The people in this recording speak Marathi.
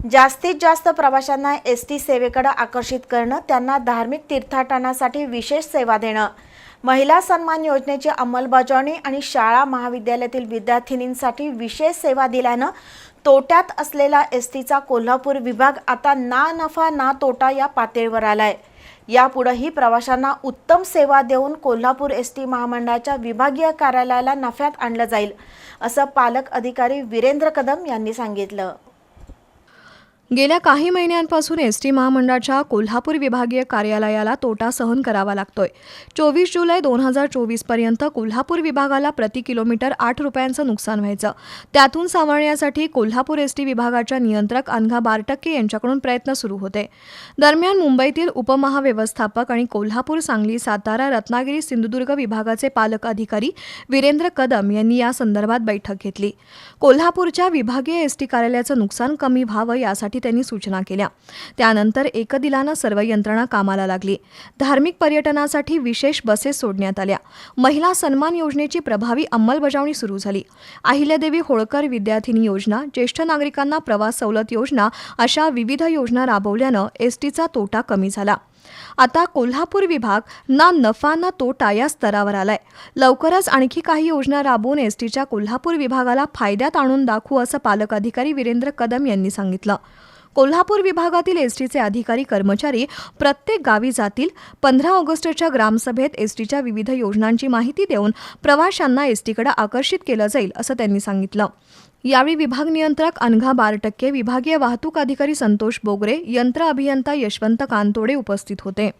जास्तीत जास्त प्रवाशांना एस टी सेवेकडे आकर्षित करणं त्यांना धार्मिक तीर्थाटनासाठी विशेष सेवा देणं. महिला सन्मान योजनेची अंमलबजावणी आणि शाळा महाविद्यालयातील विद्यार्थिनींसाठी विशेष सेवा दिल्यानं तोट्यात असलेला एस टीचा कोल्हापूर विभाग आता ना नफा ना तोटा या पातळीवर आलाय. यापुढेही प्रवाशांना उत्तम सेवा देऊन कोल्हापूर एस टी महामंडळाच्या विभागीय कार्यालयाला नफ्यात आणलं जाईल असं पालक अधिकारी वीरेंद्र कदम यांनी सांगितलं. गेल्या काही महिन्यांपासून एस टी महामंडळाच्या कोल्हापूर विभागीय कार्यालयाला तोटा सहन करावा लागतोय. चोवीस जुलै दोन हजार चोवीसपर्यंत कोल्हापूर विभागाला प्रति किलोमीटर आठ रुपयांचं नुकसान व्हायचं. त्यातून सावरण्यासाठी कोल्हापूर एस टी विभागाच्या नियंत्रक अनघा बारटक्के यांच्याकडून प्रयत्न सुरू होते. दरम्यान मुंबईतील उपमहाव्यवस्थापक आणि कोल्हापूर सांगली सातारा रत्नागिरी सिंधुदुर्ग विभागाचे पालक अधिकारी वीरेंद्र कदम यांनी या संदर्भात बैठक घेतली. कोल्हापूरच्या विभागीय एस टी कार्यालयाचं नुकसान कमी व्हावं यासाठी त्यांनी सूचना केल्या. त्यानंतर एकदिलानं सर्व यंत्रणा कामाला लागली. धार्मिक पर्यटनासाठी विशेष बसेस सोडण्यात आल्या. महिला सन्मान योजनेची प्रभावी अंमलबजावणी सुरू झाली. अहिल्यादेवी होळकर विद्यार्थिनी योजना ज्येष्ठ नागरिकांना प्रवास सवलत योजना अशा विविध योजना राबवल्यानं एसटीचा तोटा कमी झाला. आता कोल्हापूर विभाग ना नफा ना तोटा या स्तरावर आलाय. लवकरच आणखी काही योजना राबवून एसटीच्या कोल्हापूर विभागाला फायद्यात आणून दाखवू असं पालक अधिकारी वीरेंद्र कदम यांनी सांगितलं. कोल्हापूर विभागातील एस टीचे अधिकारी कर्मचारी प्रत्येक गावी जातील. पंधरा ऑगस्टच्या ग्रामसभेत एस टीच्या विविध योजनांची माहिती देऊन प्रवाशांना एसटीकडे आकर्षित केलं जाईल असं त्यांनी सांगितलं. यावेळी विभाग नियंत्रक अनघा बारटक्के विभागीय वाहतूक अधिकारी संतोष बोगरे यंत्र अभियंता यशवंत कांतोडे उपस्थित होते.